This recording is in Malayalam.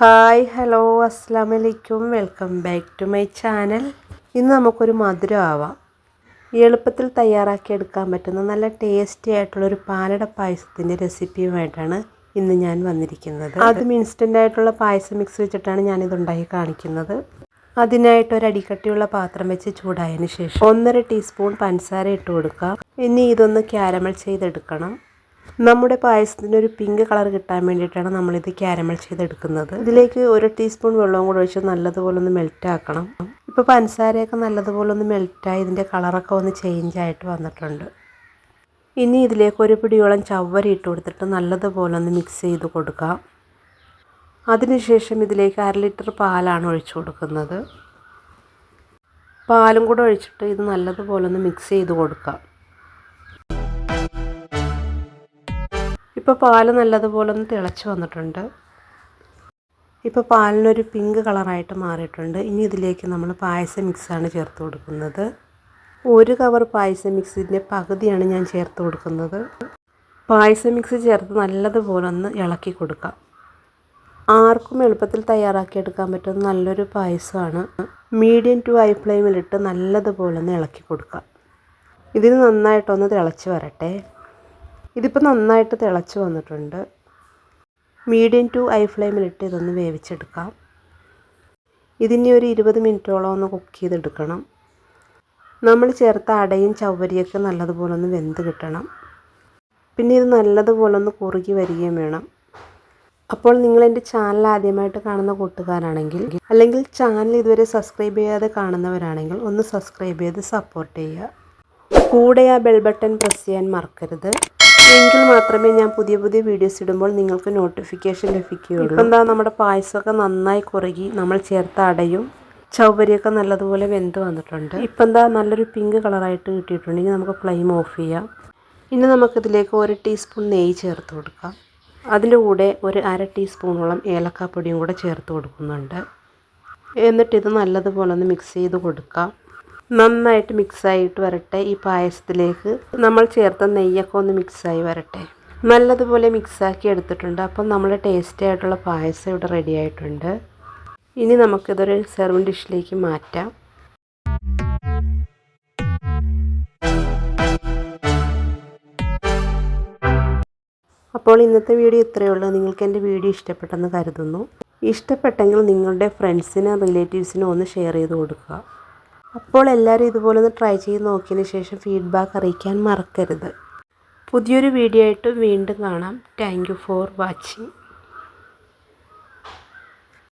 ഹായ് ഹലോ അസ്സാം വലൈക്കും welcome back to my channel. ഇന്ന് നമുക്കൊരു മധുരം ആവാം. എളുപ്പത്തിൽ തയ്യാറാക്കി എടുക്കാൻ പറ്റുന്ന നല്ല ടേസ്റ്റി ആയിട്ടുള്ളൊരു പാലട പായസത്തിന്റെ റെസിപ്പിയുമായിട്ടാണ് ഇന്ന് ഞാൻ വന്നിരിക്കുന്നത്. അതും. ഇൻസ്റ്റന്റ് ആയിട്ടുള്ള പായസം മിക്സ് വെച്ചിട്ടാണ് ഞാനിത് ഉണ്ടാക്കി കാണിക്കുന്നത്. അതിനായിട്ട് ഒരു അടിക്കട്ടിയുള്ള പാത്രം വെച്ച് ചൂടായതിന് ശേഷം ഒന്നര ടീസ്പൂൺ പഞ്ചസാര ഇട്ട് കൊടുക്കുക ഇനി ഇതൊന്ന് ക്യാരമൽ ചെയ്തെടുക്കണം. നമ്മുടെ പായസത്തിന് ഒരു പിങ്ക് കളർ കിട്ടാൻ വേണ്ടിയിട്ടാണ് നമ്മളിത് ക്യാരമൽ ചെയ്തെടുക്കുന്നത്. ഇതിലേക്ക് ഒരു ടീസ്പൂൺ വെള്ളവും കൂടെ ഒഴിച്ച് നല്ലതുപോലെ ഒന്ന് മെൽറ്റ് ആക്കണം. ഇപ്പോൾ പഞ്ചസാരയൊക്കെ നല്ലതുപോലെ ഒന്ന് മെൽറ്റായി ഇതിന്റെ കളറൊക്കെ ഒന്ന് ചേഞ്ച് ആയിട്ട് വന്നിട്ടുണ്ട്. ഇനി ഇതിലേക്ക് ഒരു പിടിയോളം ചവ്വരി ഇട്ട് കൊടുത്തിട്ട് നല്ലതുപോലെ ഒന്ന് മിക്സ് ചെയ്ത് കൊടുക്കാം. അതിനുശേഷം ഇതിലേക്ക് അര ലിറ്റർ പാലാണ് ഒഴിച്ചു കൊടുക്കുന്നത്. പാലും കൂടെ ഒഴിച്ചിട്ട് ഇത് നല്ലതുപോലെ ഒന്ന് മിക്സ് ചെയ്ത് കൊടുക്കാം. ഇപ്പോൾ പാൽ നല്ലതുപോലെ ഒന്ന് തിളച്ച് വന്നിട്ടുണ്ട്. ഇപ്പോൾ പാലിനൊരു പിങ്ക് കളറായിട്ട് മാറിയിട്ടുണ്ട്. ഇനി ഇതിലേക്ക് നമ്മൾ പായസ മിക്സാണ് ചേർത്ത് കൊടുക്കുന്നത്. ഒരു കവർ പായസം മിക്സിന്റെ പകുതിയാണ് ഞാൻ ചേർത്ത് കൊടുക്കുന്നത്. പായസം മിക്സ് ചേർത്ത് നല്ലതുപോലെ ഒന്ന് ഇളക്കി കൊടുക്കാം. ആർക്കും എളുപ്പത്തിൽ തയ്യാറാക്കിയെടുക്കാൻ പറ്റുന്ന നല്ലൊരു പായസമാണ്. മീഡിയം ടു ഹൈ ഫ്ലെയിമിലിട്ട് നല്ലതുപോലെ ഒന്ന് ഇളക്കി കൊടുക്കാം. ഇതിന് നന്നായിട്ടൊന്ന് തിളച്ച് വരട്ടെ. ഇതിപ്പോൾ നന്നായിട്ട് തിളച്ച് വന്നിട്ടുണ്ട്. മീഡിയം ടു ഹൈ ഫ്ലെയിമിലിട്ട് ഇതൊന്ന് വേവിച്ചെടുക്കാം. ഇതിനി ഒരു ഇരുപത് മിനിറ്റോളം ഒന്ന് കുക്ക് ചെയ്തെടുക്കണം. നമ്മൾ ചേർത്ത അടയും ചവ്വരിയൊക്കെ നല്ലതുപോലെ ഒന്ന് വെന്ത് കിട്ടണം. പിന്നെ ഇത് നല്ലതുപോലെ ഒന്ന് കുറുകി വരികയും വേണം. അപ്പോൾ നിങ്ങൾ എന്റെ ചാനൽ ആദ്യമായിട്ട് കാണുന്ന കൂട്ടുകാരാണെങ്കിൽ അല്ലെങ്കിൽ ചാനൽ ഇതുവരെ സബ്സ്ക്രൈബ് ചെയ്യാതെ കാണുന്നവരാണെങ്കിൽ ഒന്ന് സബ്സ്ക്രൈബ് ചെയ്ത് സപ്പോർട്ട് ചെയ്യുക. കൂടെ ആ ബെൽ ബട്ടൺ പ്രസ് ചെയ്യാൻ മറക്കരുത്. എങ്കിൽ മാത്രമേ ഞാൻ പുതിയ പുതിയ വീഡിയോസ് ഇടുമ്പോൾ നിങ്ങൾക്ക് നോട്ടിഫിക്കേഷൻ ലഭിക്കുകയുള്ളൂ. എന്താ നമ്മുടെ പായസമൊക്കെ നന്നായി കുറുകി നമ്മൾ ചേർത്ത അടയും ചൗവരിയൊക്കെ നല്ലതുപോലെ വെന്ത് വന്നിട്ടുണ്ട്. ഇപ്പം എന്താ നല്ലൊരു പിങ്ക് കളറായിട്ട് കിട്ടിയിട്ടുണ്ടെങ്കിൽ നമുക്ക് ഫ്ലെയിം ഓഫ് ചെയ്യാം. ഇനി നമുക്കിതിലേക്ക് ഒരു ടീസ്പൂൺ നെയ്യ് ചേർത്ത് കൊടുക്കാം. അതിന്റെ കൂടെ ഒരു അര ടീസ്പൂണോളം ഏലക്കാപ്പൊടിയും കൂടെ ചേർത്ത് കൊടുക്കുന്നുണ്ട്. എന്നിട്ട് ഇത് നല്ലതുപോലെ ഒന്ന് മിക്സ് ചെയ്ത് കൊടുക്കാം. നന്നായിട്ട് മിക്സായിട്ട് വരട്ടെ ഈ പായസത്തിലേക്ക്. നമ്മൾ ചേർത്ത നെയ്യൊക്കെ ഒന്ന് മിക്സായി വരട്ടെ. നല്ലതുപോലെ മിക്സാക്കി എടുത്തിട്ടുണ്ട്. അപ്പം നമ്മൾ ടേസ്റ്റി ആയിട്ടുള്ള പായസം ഇവിടെ റെഡി ആയിട്ടുണ്ട്. ഇനി നമുക്കിതൊരു സെർവിങ് ഡിഷിലേക്ക് മാറ്റാം. അപ്പോൾ ഇന്നത്തെ വീഡിയോ ഇത്രയേ ഉള്ളൂ. നിങ്ങൾക്ക് എന്റെ വീഡിയോ ഇഷ്ടപ്പെട്ടെന്ന് കരുതുന്നു. ഇഷ്ടപ്പെട്ടെങ്കിൽ നിങ്ങളുടെ ഫ്രണ്ട്സിനും റിലേറ്റീവ്സിനും ഒന്ന് ഷെയർ ചെയ്ത് കൊടുക്കുക. അപ്പോൾ എല്ലാവരും ഇതുപോലെ ഒന്ന് ട്രൈ ചെയ്ത് നോക്കിയതിന് ശേഷം ഫീഡ്ബാക്ക് അറിയിക്കാൻ മറക്കരുത്. പുതിയൊരു വീഡിയോ ആയിട്ട് വീണ്ടും കാണാം. Thank for watching